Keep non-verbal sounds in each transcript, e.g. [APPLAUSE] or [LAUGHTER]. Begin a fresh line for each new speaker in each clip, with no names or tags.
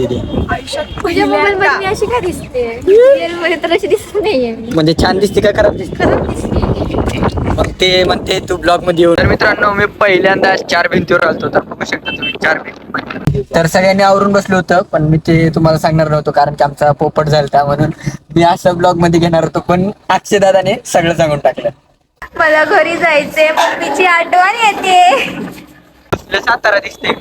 दिदी
तुझ्या मोबाईल मध्ये मी अशी का दिसते? मध्ये तर अशी दिसत नाहीये मी.
म्हणजे छान दिसते का? खराब दिसते?
खरंच दिसते.
मग ते म्हणते तू ब्लॉगमध्ये येऊ तर मित्रांनो मी पहिल्यांदा चार भिंतीवर आलतो. तर बघू शकता तुम्ही चार भिंती. तर सगळ्यांनी आवरून बसलो होतं पण मी ते तुम्हाला सांगणार नव्हतो कारण की आमचा पोपट झालता म्हणून मी असं ब्लॉगमध्ये घेणार होतो पण अक्षय दादाने सगळं सांगून टाकलं.
मला घरी जायचंय मम्मीची आठवण येते.
तुला सातारा दिसते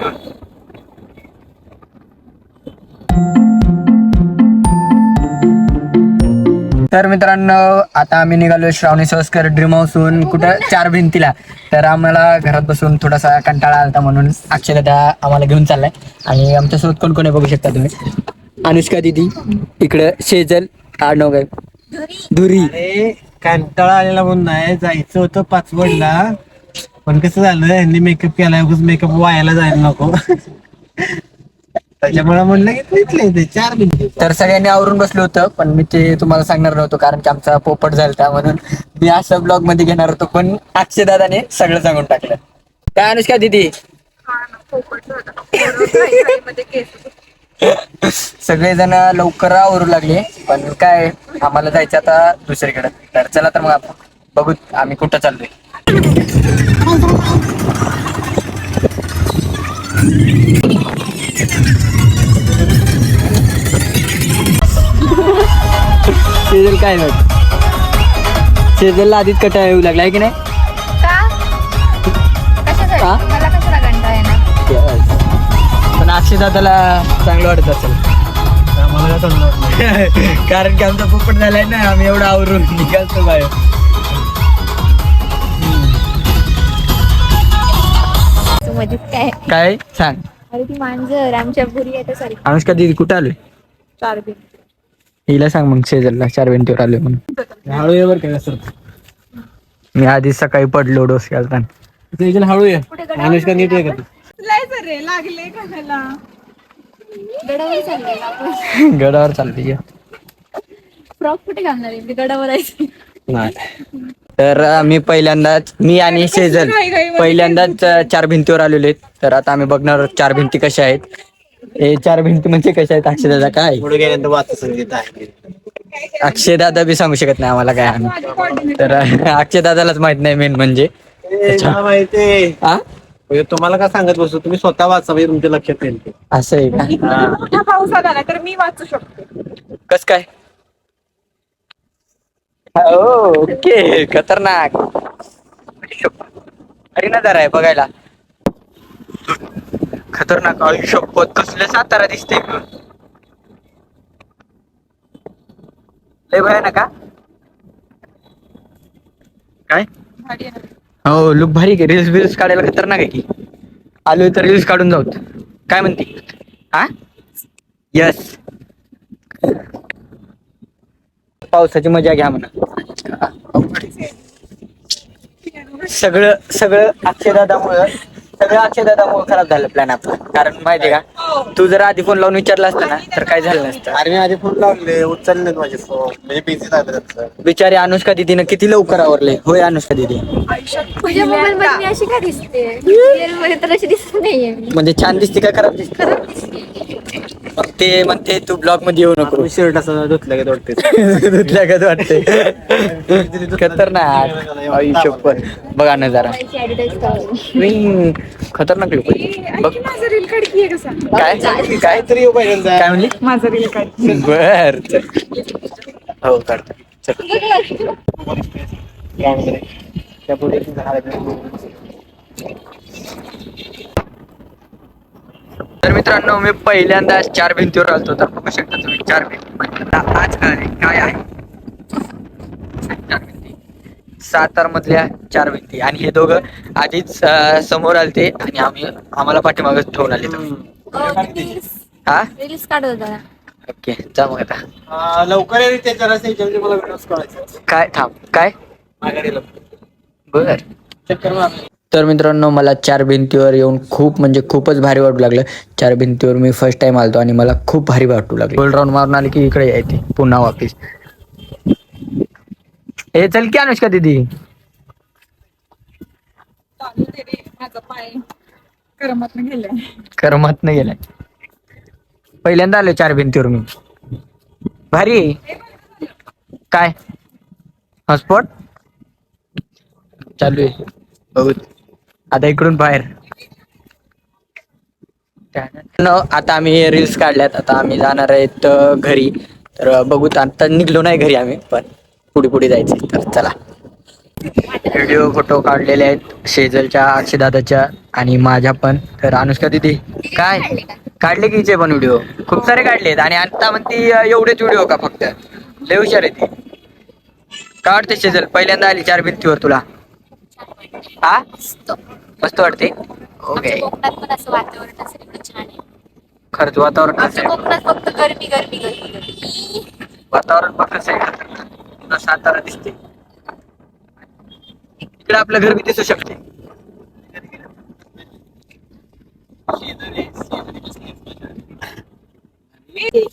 तर मित्रांनो आता आम्ही निघालो श्रावणी सोस्कर ड्रीम हाऊसहून कुठं? चार भिंतीला. तर आम्हाला घरात बसून थोडासा कंटाळा आलता म्हणून अक्षरदा आम्हाला घेऊन चाललाय. आणि आमच्यासोबत कोण कोण आहे बघू शकता तुम्ही? अनुष्का दिदी इकडं शेजल आडनाव काय? धुरी.
अरे कंटाळा आलेला म्हणून नाही जायचं होतं पाचवडला. पण कसं झालं यांनी मेकअप केला मेकअप वायाला जायला नको. त्याच्यामुळे म्हणलं की चार मिनिट.
तर सगळ्यांनी आवरून बसलो होतं पण मी ते तुम्हाला सांगणार नव्हतो कारण की आमचा पोपट झालता म्हणून मी असं ब्लॉगमध्ये घेणार होतो पण अक्षय दादाने सगळं सांगून टाकलं. काय अनुष्का दिदी? सगळेजण लवकर आवरू लागले पण काय आम्हाला जायचं आता दुसरीकडे. तर चला तर मग आपण बघू आम्ही कुठं चाललोय. शेजल काय बघ शेजलला आधीच कटा येऊ लागला आहे की नाही? हा? पण अक्षय दादाला चांगलं वाटत असेल.
आम्हाला काय चांगलं वाटलं. [LAUGHS]
कारण की आमचा पोपट झालाय ना आम्ही एवढं आवरून निघालतो बाहेर.
मजेत काय?
काय? सांग.
अरे ती मांजर आमच्या येते सारखी.
अनुष्का दिदी कुठं आलोय
चार बिन
हिला सांग मग शेजलला चार भिंतीवर आलोय म्हणून.
हळू ये बरं काय सर.
मी आधी सकाळी पडलो डोस घालताना.
हळू ये. अनुष्का नीट आहे का तू?
गडावर आपण.
गडावर चालते
फ्रॉक कुठे घालणार आहे? मी गडावर आहे.
नाही.
तर अं, मी पहिल्यांदाच मी आणि शेजल पहिल्यांदाच अं, चार भिंतीवर आलेलो आहेत तर आता आम्ही बघणार आहोत चार भिंती कशा आहेत. हे चार भिंती म्हणजे कशा आहेत? अक्षय दादा काय?
पुढे गेल्यानंतर वाच संगीत आहे.
अक्षय दादा बी सांगू शकत नाही आम्हाला काय आम्ही. तर [LAUGHS] अं, अक्षय दादालाच माहीत नाही मेन म्हणजे.
ए, मला माहिती
हा
म्हणजे तुम्हाला काय सांगत बसतो तुम्ही स्वतः वाचा म्हणजे तुमच्या लक्षात येईल ते.
असं आहे का?
मोठा पाऊस आला ना तर मी वाचू शकते.
कस काय? ओके. खतरनाक. अरे नजर आहे बघायला. खतरनाक आयुष्यपत कसले सातारा दिसते लय भया ना का काय? हो लुक भारी आहे रील्स बिल्स काढायला खतरनाक आहे की. आलोय तर रील्स काढून जाऊत. काय म्हणते? हा? यस पावसाची मजा घ्या म्हणा. सगळं सगळं अक्षयदादामुळं सगळं अक्षयदादामुळे खराब झालं प्लॅन आपला. कारण माहितीये का तू जर आधी फोन लावून विचारला असता ना तर काय झालं नसतं.
अरे मी आधी फोन लावले उचलले माझे फोन म्हणजे बिझी झालं
बिचारी अनुष्का दिदीनं किती लवकर आवरले. होय अनुष्का दिदी.
तुझ्या मोबाईल मध्ये मी अशी का दिसते? रिअलमध्ये तर अशी दिसत नाहीये मी.
म्हणजे छान दिसते का खराब दिसते?
खरंच दिसते.
मग ते म्हणते तू ब्लॉगमध्ये येऊ नको.
शर्ट असं धुतलं का वाटते. [LAUGHS]
धुतल्यागत वाटते. खतरनाक. आयुष्यपत बघा नजारा.
ऍडव्हर्टाईज करावी
स्विंग खतरनाक लोक बघ.
माझं रील काढ की कसं?
काय? काय
काहीतरी
काय म्हणली?
माझं रील काढ.
बर. चल. हो काढतो चल. [LAUGHS]
त्या पुढे
तर मित्रांनो मी पहिल्यांदा चार भिंतीवर आलतो. तर बघू शकता तुम्ही चार भिंती. आज काय आहे? चार भिंती. सातार मधल्या चार भिंती. आणि हे दोघं आधीच समोर आलते आणि आम्ही आम्हाला पाठीमागच ठेवून आले हा
रील्स काढत होता.
ओके जा मग आता.
लवकर मला
काय थांब. काय? बर.
चक्कर मार.
तर मित्रांनो मला चार भिंतीवर येऊन खूप म्हणजे खूपच भारी वाटू लागलं. चार भिंतीवर मी फर्स्ट टाइम आलतो आणि मला खूप भारी वाटू लागलं. गोल राऊंड मारून आले की इकडे यायचे पुन्हा वापिस. हे चल की अनुष्का दिदी.
करमत गेलाय
करमत नाही गेलाय. पहिल्यांदा आलो चार भिंतीवर मी. भारी. आहे. काय? हॉटस्पॉट चालू आहे. बघू. आता इकडून बाहेर. आता आम्ही रील्स काढल्यात. आता आम्ही जाणार आहेत घरी. तर बघू आता निघलो नाही घरी आम्ही पण पुढे पुढे जायचे तर चला. व्हिडिओ फोटो काढलेले आहेत शेजलच्या अक्षदादाच्या आणि माझ्या पण. तर अनुष्का दिदी काय? काढले की हिचे पण व्हिडिओ खूप सारे काढलेत आणि आता म्हणती एवढेच व्हिडिओ का फक्त? लय हुशार आहे ती. वाटते शेजल. पहिल्यांदा आली चार भिंतीवर तुला. हा? मस्त. वाटते? ओके
कोकणात पण असं वातावरण असेल एवढं छान आहे.
खरंच वातावरण कसं
आमच्या
आहे
कोकणात फक्त गरमी गरमी गरमी गरमी.
वातावरण पण कसं आहे. सातारा दिसते इकडे आपलं घर बी दिसू शकते.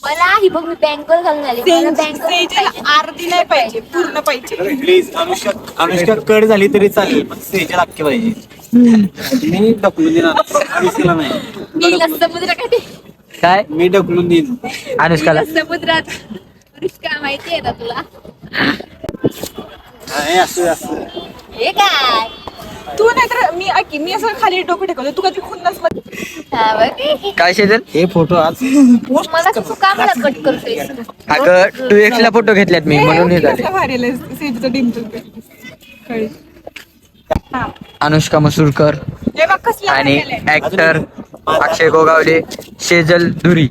मला ही बघ मी बँकवर घालून आली. मला बँकवर
सेजल अर्धी नाही पाहिजे पूर्ण पाहिजे.
प्लीज अनुष्का अनुष्का कट झाली तरी चालेल पण सेजल अख्खे पाहिजे. मी ढकलून देणार अनुष्काला नाही.
समुद्राकडे
काय
मी ढकलून देईन.
अनुष्काला.
समुद्रात अनुष्का माहिती आहे ना तुला?
नाही, असं असं.
हे काय?
तू नाही तर मी ऐकी मी असं खाली डोकं ठेवतो तू कधी
हा बघ.
काय शेजल?
हे फोटो आज [LAUGHS]
मला तू का मला कट करतोयस
अगं टू एक्स ला फोटो घेतल्यात मी म्हणून हे झाले.
कळी हा.
अनुष्का मसूरकर
हे बघ कसला
आणि
केलंय.
ऍक्टर अक्षय गोगावले शेजल धुरी.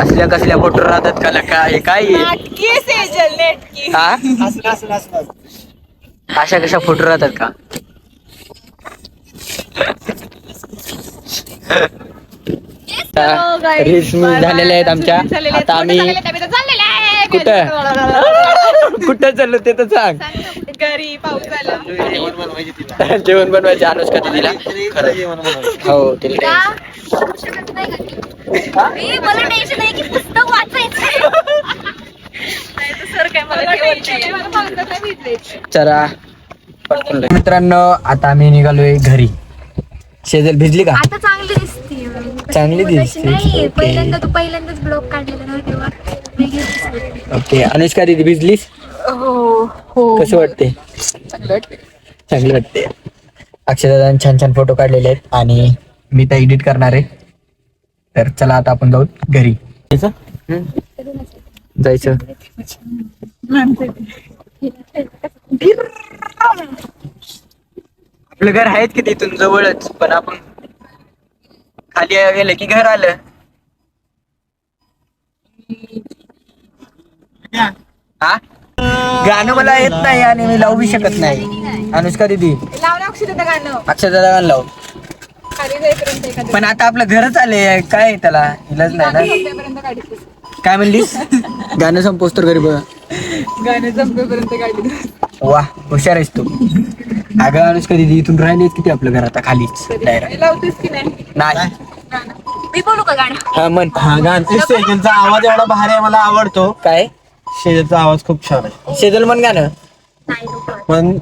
असल्या कसल्या फोटो राहतात का का हे काय?
नाटकी सेजल नेटकी.
हा?
असं असं असं
अशा कशा फोटो राहतात का? रील्स झालेल्या आहेत आमच्या. आता आम्ही कुठं? [LAUGHS] कुठं चाललो ते तर सांग.
घरी पाऊस झाला
जेवण बनवायचे
खरं
जेवण बनवायचे
हो तिला
का? का? मला टेन्शन आहे की पुस्तक वाचायचं
सर काय मला टेन्शन आहे, मला पावसात नाही भिजले.
चला पटकन. मित्रांनो आता आम्ही निघालोय घरी. शेजल भिजली का?
आता चांगली दिसते.
चांगली दिसते.
नाही
ओके.
पहिल्यांदा तू पहिल्यांदाच ब्लॉग काढलेला ना तेव्हा. वेगळी दिसली.
ओके अनुष्का दिदी भिजलीस?
हो हो.
कसं वाटते चांगलं वाटते अक्षरदादांनी छान छान फोटो काढलेले आहेत आणि मी तर एडिट करणार आहे. तर चला आता आपण जाऊ घरी. जायचं. आपलं घर आहेत की तिथून जवळच पण आपण खाली गेलं की घर आलं. हा? गाणं मला येत नाही आणि मी लावू शकत नाही. अनुष्का दिदी.
लाव ना अक्षरशः गाणं
लाव. पण आता आपलं घरच आले काय त्याला? इलाज नाही ना? काय म्हणलीस? गाणं संपोस तर घरी बघ
गाणं संपेपर्यंत काढली
वा हुशार आहेस तू. अगं अनुष्का दिदी इथून राहिलीच किती आपलं घर आता? खालीच डायरेक्ट
लावतेस की नाही?
नाही.
मी बोलू का गाणं?
हा म्हण.
हा गाण. सेजलचा आवाज एवढा भारी आहे मला आवडतो.
काय?
शेजलचा आवाज खूप छान आहे.
शेजल म्हण गाणं.
नाही नको.
पण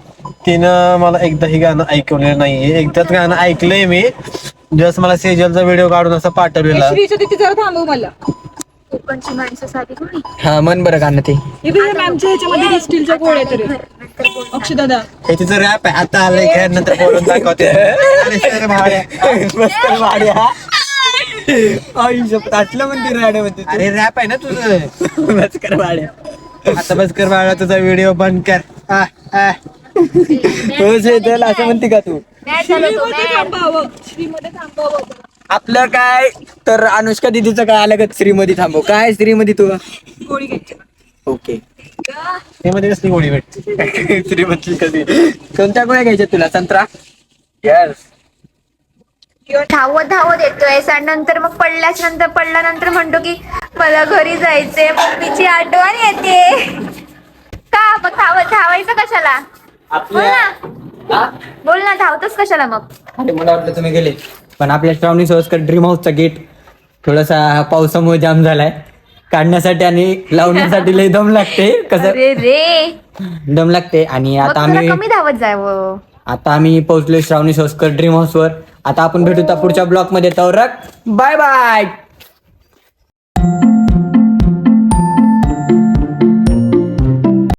तिनं मला एकदाही गाणं ऐकवलेलं नाहीये. एकदाच गाणं ऐकलंय मी. जस्ट मला सेजलचा व्हिडिओ काढून असं पाठवलेला.
जरा थांबव मला.
कोकणची माणसं साधी कोणी?
हा म्हण बरं गाणं ते.
हे मॅमच्या ह्याच्यामध्ये स्टीलच्या गोळ्या तरी. अक्षदादा.
हे तिचं रॅप आहे. आता आलंय काय नंतर बोलून दाखवते. अरे सर भाड्या.
आटलं म्हणते राड्या म्हणते
अरे रॅप आहे ना तुझं.
बस कर भाड्या.
आता बस कर बाळा तुझा व्हिडिओ बंद कर. [LAUGHS]
हो शेजल असं म्हणते का तू?
श्रीमध्ये थांबावं. श्रीमध्ये थांबावं.
आपलं काय? तर अनुष्का दिदीचं काय आलं का? श्रीमती थांबव. काय श्रीमती तू?
गोळी घ्यायची.
ओके.
हे मध्ये कसली गोळी भेटते? [LAUGHS]
श्रीमती कधी? कोणत्या गोळ्या घ्यायच्या तुला संत्रा? यस
धावत धावत येतोय. आणि नंतर मग पडल्याच नंतर पडल्यानंतर म्हणतो की मला घरी जायचंय मम्मीची आठवण येते. का? मग धावत धावायचं कशाला? बोल ना. बोल ना धावतोस कशाला मग?
अरे मला वाटलं तुम्ही गेले. पण आपल्या श्रावणी सोयस्कर ड्रीम हाऊसचा गेट थोडासा पावसामुळे जाम झालाय. काढण्यासाठी आणि लावण्यासाठी लय दम लागते. कसं?
अरे रे.
दम लागते. आणि
मग
आता आम्ही
कमी धावत जावं.
आता आम्ही पोहोचलोय श्रावणी सोस्कर ड्रीम हाऊस वर. आता आपण भेटू त्या पुढच्या ब्लॉकमध्ये. तर बाय बाय